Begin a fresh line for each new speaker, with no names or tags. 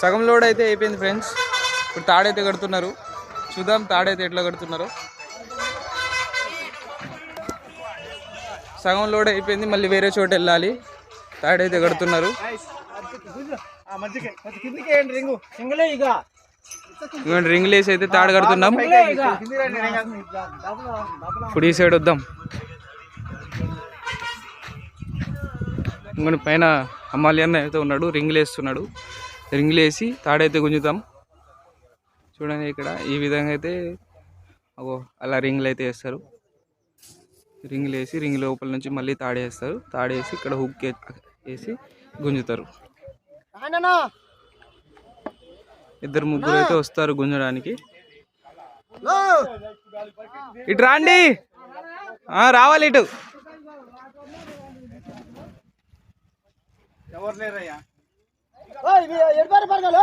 సగం లోడ్ అయితే అయిపోయింది ఫ్రెండ్స్. ఇప్పుడు తాడైతే కడుతున్నారు. చూద్దాం తాడైతే ఎట్లా కడుతున్నారో. సగం లోడ్ అయిపోయింది మళ్ళీ వేరే చోట వెళ్ళాలి. తాడైతే కడుతున్నారు. రింగులు వేసి అయితే తాడు కడుతున్నాం. ఇప్పుడు ఈ సైడ్ వద్దాం. ఇంకొని పైన అమ్మాలి అన్న అయితే ఉన్నాడు రింగులు వేస్తున్నాడు రింగులు వేసి తాడైతే గుంజుతాం. చూడండి ఇక్కడ ఈ విధంగా అయితే అగో అలా రింగులు అయితే వేస్తారు. రింగులు వేసి రింగ్ లోపల నుంచి మళ్ళీ తాడేస్తారు. తాడేసి ఇక్కడ హుక్ వేసి గుంజుతారు. ఇద్దరు ముగ్గురు అయితే వస్తారు గుంజడానికి. ఇటు రాండి! ఆ, రావాలి ఇటు.
ఎవరు లేరయ్యా? எடுப்பாரு பாருங்க